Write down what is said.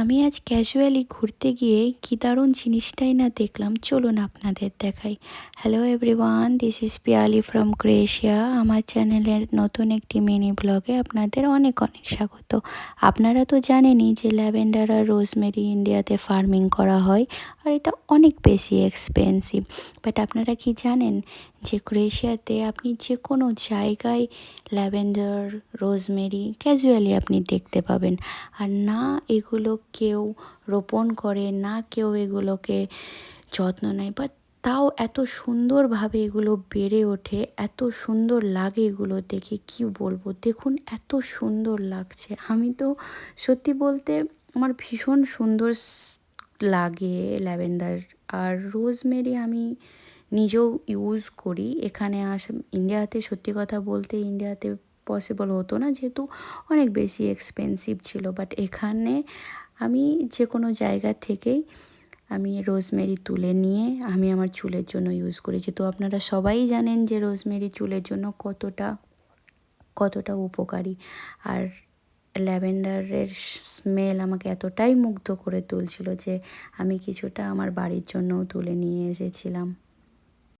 আমি আজ ক্যাজুয়ালি ঘুরতে গিয়ে কী দারুণ জিনিসটাই না দেখলাম, চলুন আপনাদের দেখাই। Hello everyone this is Piyali from Croatia আমার চ্যানেলের নতুন একটি মিনি ব্লগে আপনাদের অনেক অনেক স্বাগত। আপনারা তো জানেনই যে ল্যাভেন্ডার আর রোজমেরি ইন্ডিয়াতে ফার্মিং করা হয়, আর এটা অনেক বেশি এক্সপেন্সিভ বাট আপনারা কি জানেন যে ক্রোয়েশিয়াতে আপনি যে কোনো জায়গায় ল্যাভেন্ডার, রোজমেরি ক্যাজুয়ালি আপনি দেখতে পাবেন। আর না এগুলো কেউ রোপণ করে, না কেউ এগুলোকে যত্ন নেয়। বা তাও এত সুন্দরভাবে এগুলো বেড়ে ওঠে, এত সুন্দর লাগে এগুলো দেখে, কি বলব? দেখুন, এত সুন্দর লাগছে। আমি তো সত্যি বলতে আমার ভীষণ সুন্দর লাগে ল্যাভেন্ডার। আর রোজমেরি আমি নিজেও ইউজ করি। এখানে আস, ইন্ডিয়াতে সত্যি কথা বলতে ইন্ডিয়াতে পসিবল হতো না, যেহেতু অনেক বেশি এক্সপেন্সিভ ছিল। বাট এখানে আমি যে কোনো জায়গা থেকেই আমি রোজমেরি তুলে নিয়ে আমি আমার চুলের জন্য ইউজ করেছি। তো আপনারা সবাই জানেন যে রোজমেরি চুলের জন্য কতটা কতটা উপকারী। আর ল্যাভেন্ডারের স্মেল আমাকে এতটাই মুগ্ধ করে তুলছিল যে আমি কিছুটা আমার বাড়ির জন্যও তুলে নিয়ে এসেছিলাম।